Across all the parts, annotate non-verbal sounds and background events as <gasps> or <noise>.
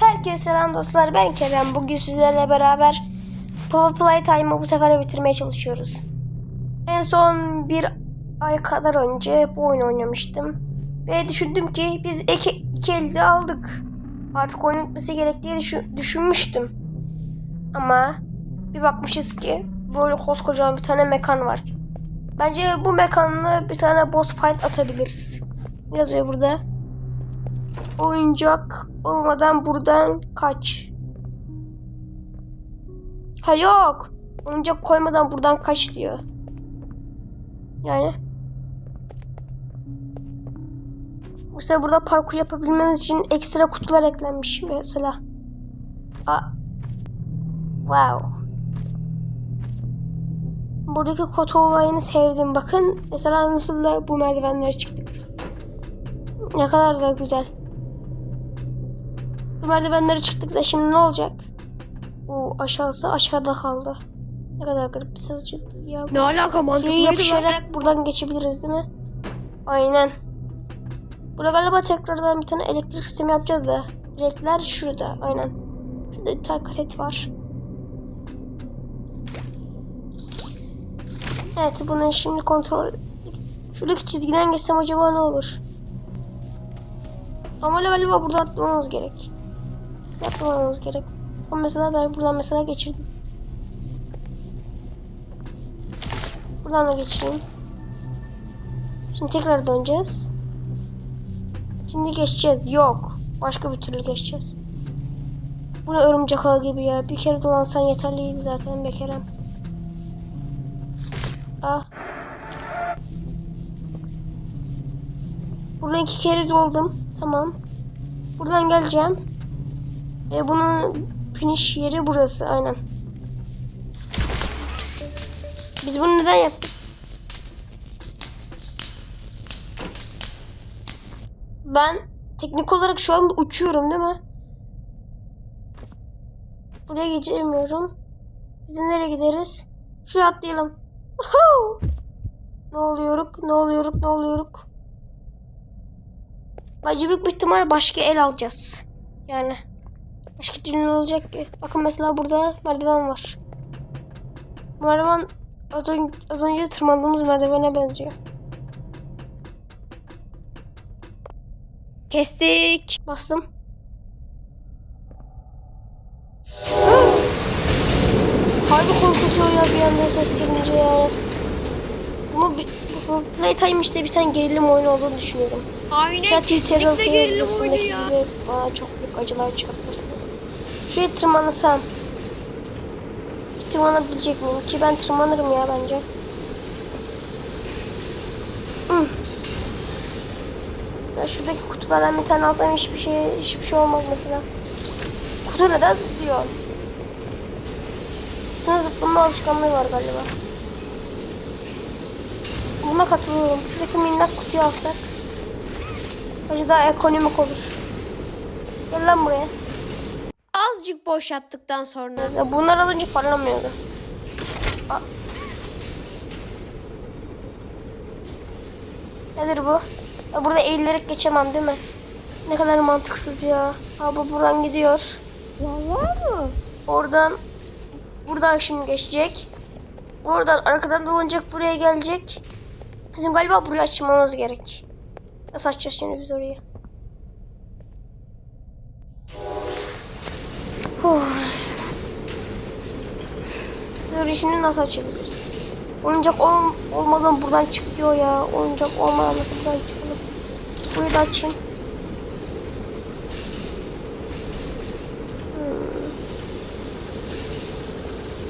Herkese selam dostlar ben Kerem. Bugün sizlerle beraber Papa Playtime'ı bu sefer bitirmeye çalışıyoruz. En son bir ay kadar önce bu oyunu oynamıştım. Ve düşündüm ki biz iki, iki elde aldık. Artık oyun bitmesi gerek diye düşün- düşünmüştüm. Ama bir bakmışız ki böyle koskocaman bir tane mekan var. Bence bu mekanla bir tane boss fight atabiliriz. Ne yazıyor burada? Oyuncak olmadan buradan kaç. Ha yok. Oyuncak koymadan buradan kaç diyor. Yani. Mesela burada parkur yapabilmemiz için ekstra kutular eklenmiş mesela. Aa. Wow. Buradaki kutu olayını sevdim. Bakın mesela nasıl da bu merdivenlere çıktık. Ne kadar da güzel. Merdivenlere çıktık da şimdi ne olacak? O aşağısı aşağıda kaldı. Ne kadar garip bir sözcük ya. Ne alaka mantıklıydı lan. yapışarak buradan geçebiliriz değil mi? Aynen. Burada galiba tekrardan bir tane elektrik sistemi yapacağız da. Direkler şurada. Aynen. Şurada bir tane kaset var. Evet bunu şimdi kontrol... Şuradaki çizgiden geçsem acaba ne olur? Ama galiba buradan atlamamız gerek. Atlamamız gerek. Ama mesela ben buradan mesela geçirdim. Buradan da geçireyim. Şimdi tekrar döneceğiz. Şimdi geçeceğiz. Yok. Başka bir türlü geçeceğiz. Bu ne örümcek ağı gibi ya. Bir kere dolansan yeterliydi zaten be Kerem. Ah. Buradan iki kere doldum. Tamam. Buradan geleceğim. E bunun finish yeri burası. Aynen. Biz bunu neden yaptık? Ben teknik olarak şu anda uçuyorum değil mi? Buraya geçemiyorum. Biz nereye gideriz? Şuraya atlayalım. Woohoo! Ne oluyoruk? Ne oluyoruk? Ne oluyoruk? Bence büyük bir ihtimal başka el alacağız. Yani. Başka türlü ne olacak ki? Bakın mesela burada merdiven var. Merdiven az önce, az önce tırmandığımız merdivene benziyor. Kestik. Bastım. Harbi korkutuyor ya bir anda ses gelince ya. Bunu bu Playtime işte bir tane gerilim oyunu olduğunu düşünüyorum. Aynen Zaten kesinlikle gerilim oyunu ya. gibi bana çok büyük acılar çıkartmasınız. Şuraya tırmanırsam tırmanabilecek miyim? Ki ben tırmanırım ya bence. Mesela şuradaki kutulardan bir tane alsam hiçbir şey hiçbir şey olmaz mesela. Kutu neden zıplıyor? Kutunun zıplama alışkanlığı var galiba. Buna katılıyorum. Şuradaki minnak kutuyu alsak. Bence daha ekonomik olur. Gel lan buraya. Azıcık boş yaptıktan sonra. Ya bunlar alınca parlamıyordu. Aa. Nedir bu? Ya burada eğilerek geçemem değil mi? Ne kadar mantıksız ya. Abi buradan gidiyor. Vallahi mı? Oradan buradan şimdi geçecek. Oradan arkadan dolanacak buraya gelecek. Bizim galiba burayı açmamız gerek. Nasıl açacağız şimdi biz orayı? Dur şimdi nasıl açabiliriz? Oyuncak ol, olmadan buradan çık diyor ya. Oyuncak olmadan nasıl buradan çıkalım? Burayı da açayım.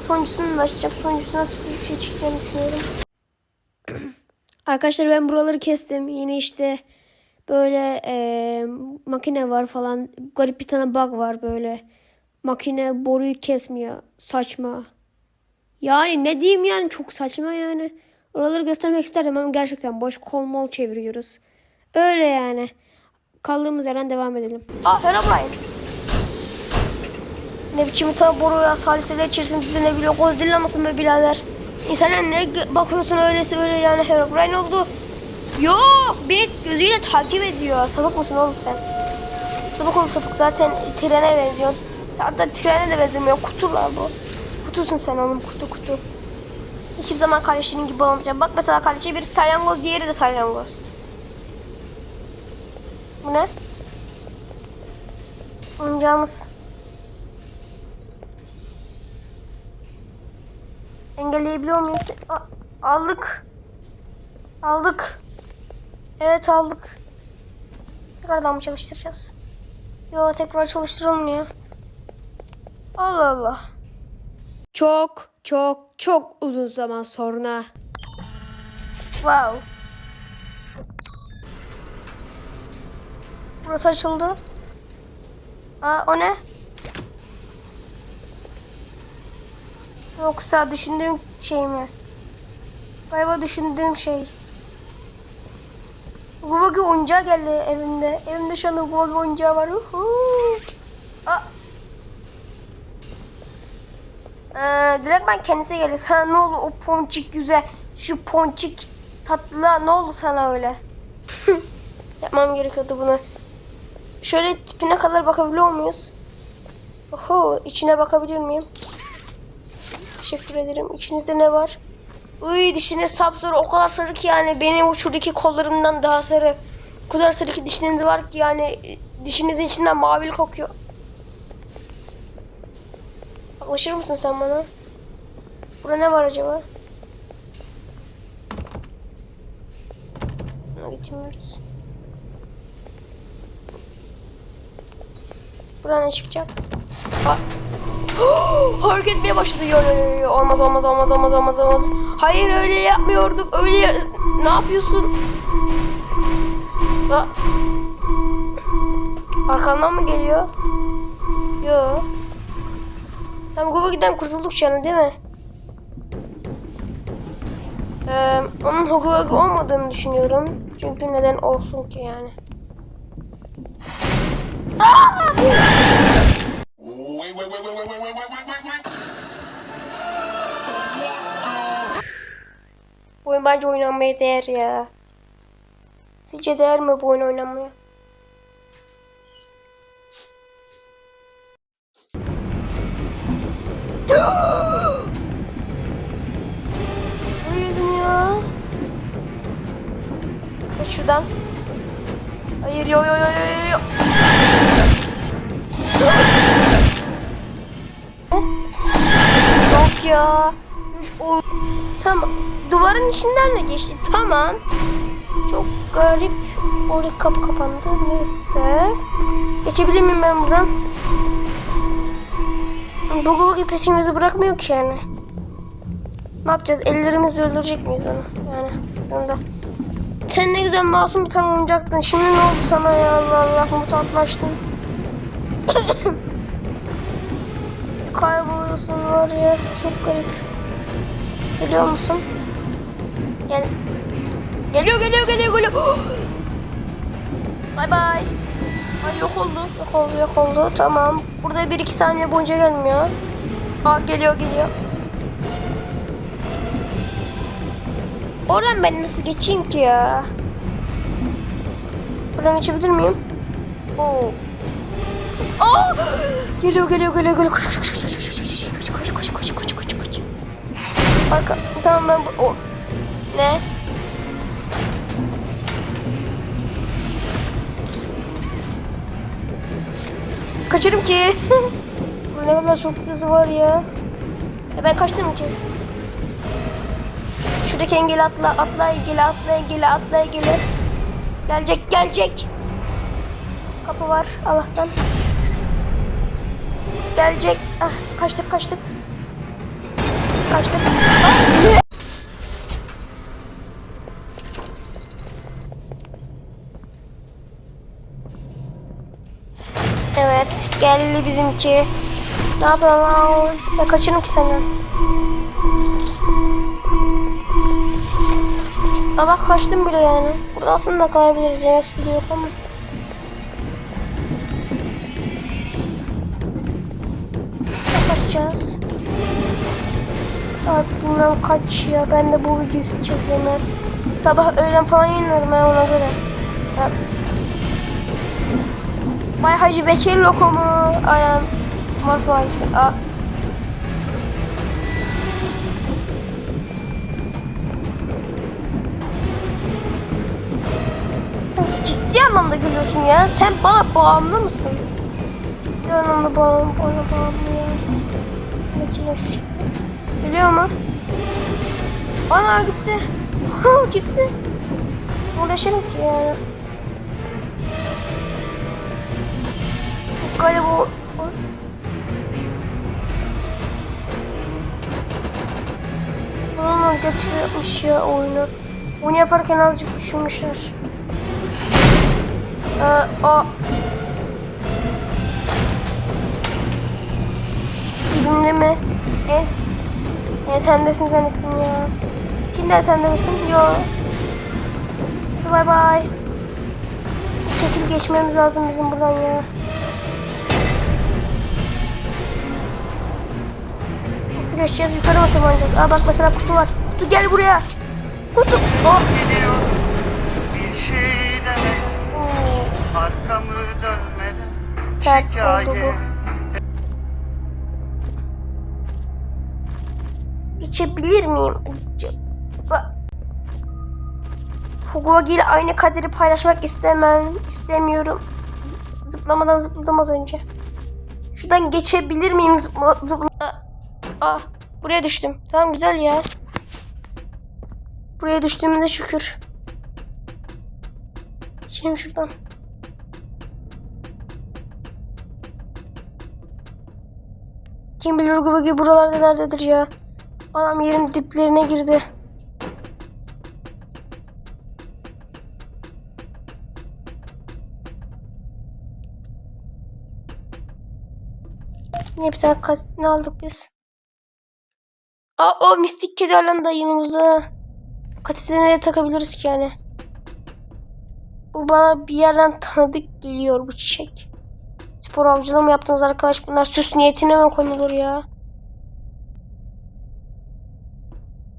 Sonuncusunu da açacağım. Sonuncusuna sürpriz bir şey çıkacağını düşünüyorum. <clears throat> Arkadaşlar ben buraları kestim. Yine işte böyle eee, makine var falan. Garip bir tane bug var böyle. Makine boruyu kesmiyor. Saçma. Yani ne diyeyim yani çok saçma yani. Oraları göstermek isterdim ama gerçekten boş kol mol çeviriyoruz. Öyle yani. Kaldığımız yerden devam edelim. Aa Herobrine. Ne biçim ta boru ya saliseler içerisinde düzenebiliyor. Godzilla mısın be birader? İnsana ne bakıyorsun öylesi öyle yani Herobrine oldu. Yok beni gözüyle takip ediyor. Salak mısın oğlum sen? Sapık ol sapık zaten trene benziyor. Hatta trene de benzemiyor. Kutu lan bu. Kutusun sen oğlum kutu kutu. Hiçbir zaman kardeşinin gibi olmayacağım. Bak mesela kardeşi bir salyangoz diğeri de salyangoz. Bu ne? Oyuncağımız. Engelleyebiliyor muyuz? A- aldık. Aldık. Evet aldık. Tekrardan mı çalıştıracağız? Yo tekrar çalıştırılmıyor. Allah Allah. Çok çok çok uzun zaman sonra. Wow. Burası açıldı. Aa o ne? Yoksa düşündüğüm şey mi? Galiba düşündüğüm şey. Guvagi oyuncağı geldi evimde. Evimde şu anda Guvagi oyuncağı var. Uhu. Ee, direkt ben kendisi geldi. Sana ne oldu o ponçik güzel, şu ponçik tatlı ne oldu sana öyle? <laughs> Yapmam gerekiyordu bunu. Şöyle tipine kadar bakabiliyor muyuz? Oho, içine bakabilir miyim? Teşekkür ederim. İçinizde ne var? Uy dişiniz sapsarı o kadar sarı ki yani benim şuradaki kollarımdan daha sarı. O kadar sarı ki dişiniz var ki yani e, dişinizin içinden mavili kokuyor. Yaklaşır mısın sen bana? Burada ne var acaba? Gitmiyoruz. Buradan ne çıkacak? Aa! <gasps> Hareket etmeye başladı. Yo, yo, yo. Olmaz olmaz olmaz olmaz olmaz olmaz. Hayır öyle yapmıyorduk. Öyle ya- ne yapıyorsun? Aa! Arkamdan mı geliyor? Yo. Tam Gogo'dan kurtulduk canım değil mi? Ee, onun Hogwarts olmadığını düşünüyorum. Çünkü neden olsun ki yani. bu oyun bence oynanmaya değer ya. Sizce değer mi bu oyun oynanmaya? Uyudum ya. Kaç şuradan. Hayır yo yo yo yo yo yo. Yok ya. O- Tamam. Duvarın içinden de geçti. Tamam. Çok garip. Orada kapı kapandı. Neyse. Geçebilir miyim ben buradan? Bu Google peşimizi bırakmıyor ki yani. Ne yapacağız? Ellerimizle öldürecek miyiz onu? Yani. Bunda. Sen ne güzel masum bir tane oyuncaktın. Şimdi ne oldu sana ya Allah Allah mutantlaştın. <coughs> Kayboluyorsun var ya. Çok garip. Geliyor musun? Gel. Geliyor geliyor geliyor geliyor. <gasps> Bay bay. Ay yok oldu. Yok oldu yok oldu. Tamam. Burada bir iki saniye boyunca gelmiyor. Aa geliyor geliyor. Oradan ben nasıl geçeyim ki ya? Buradan geçebilir miyim? Oo. Aa! Geliyor geliyor geliyor geliyor. Koş koş koş koş koş koş koş koş koş koş koş koş. Arka. Tamam ben bu. O. Ne? Kaçarım ki. Ne kadar çok hızı var ya. E ben kaçtım ki. Şuradaki engeli atla, atla engeli, atla engeli, atla engeli. Gelecek, gelecek. Kapı var Allah'tan. Gelecek. Ah, kaçtık, kaçtık. Kaçtık. Ah! Geldi bizimki. Ne yapıyorsun lan? Ben kaçırım ki senden. Aa bak kaçtım bile yani. Burada aslında kalabiliriz. Yemek suyu yok ama. Kaçacağız. Saat bilmem kaç ya. Ben de bu videoyu çekiyorum. Sabah öğlen falan yayınlarım ben ona göre. Ya. Bay Hacı Bekir lokomu. Aynen. Masmavisi. Aa. Sen ciddi anlamda gülüyorsun ya. Sen bana bağımlı mısın? Ciddi anlamda bağımlı, bana bağımlı ya. Mesela şu şey. Geliyor mu? Ana gitti. <laughs> gitti. Uğraşırım ki yani. Gerçekten yapmış ya oyunu. Oyunu yaparken azıcık düşünmüşler. Ee, o... Dibimde mi? Es... En sendesin zannettim ya. Şimdi sende misin? Yo. Bay bay. Çekil geçmemiz lazım bizim buradan ya. Nasıl geçeceğiz? Yukarı mı tırmanacağız? Aa bak mesela kutu var. Kutu gel buraya. Kutu. Oh. gidiyor Bir şey deme Oo, arkamı dönmeden Sert oldu Şikayet Geçebilir miyim acaba? İle aynı kaderi paylaşmak istemem. istemiyorum. Zıp- Zıplamadan zıpladım az önce. Şuradan geçebilir miyim? Zıpla, zıpla. Ah, buraya düştüm. Tamam güzel ya. Buraya düştüğümde şükür. Geçelim şuradan. Kim bilir Guvagi buralarda nerededir ya. Adam yerin diplerine girdi. Niye bir tane kas ne aldık biz? Aa o mistik kedi alan da yanımızda. Kaseti nereye takabiliriz ki yani? Bu bana bir yerden tanıdık geliyor bu çiçek. Spor avcılığı mı yaptınız arkadaş? Bunlar süs niyetine mi konulur ya?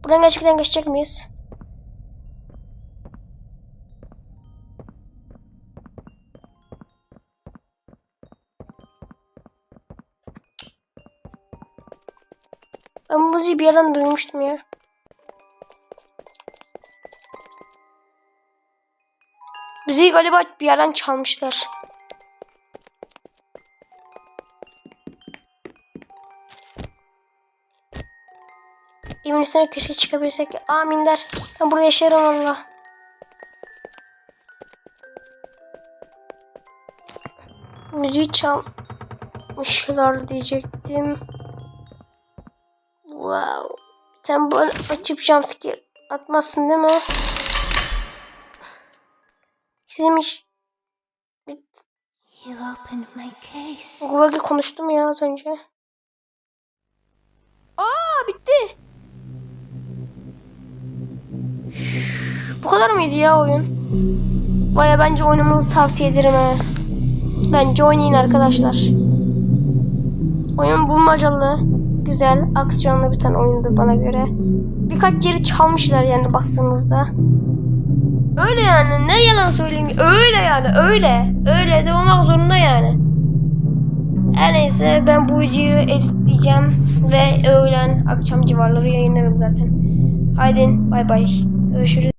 Buradan gerçekten geçecek miyiz? Müziği bir yerden duymuştum ya. Müziği galiba bir yerden çalmışlar. Emin üstüne keşke çıkabilsek. Amin der. Ben burada yaşarım valla. Müziği çalmışlar diyecektim. Wow. Sen böyle açıp jumpscare atmazsın değil mi? İstediğim iş... Bit. You opened my case. Guvagi konuştum ya az önce. Aa bitti. Bu kadar mıydı ya oyun? Baya bence oynamanızı tavsiye ederim he. Bence oynayın arkadaşlar. Oyun bulmacalı, güzel, aksiyonlu bir tane oyundu bana göre. Birkaç yeri çalmışlar yani baktığınızda. Öyle yani ne yalan söyleyeyim öyle yani öyle. Öyle de olmak zorunda yani. Her neyse ben bu videoyu editleyeceğim ve öğlen akşam civarları yayınlarım zaten. Haydi bay bay. Görüşürüz.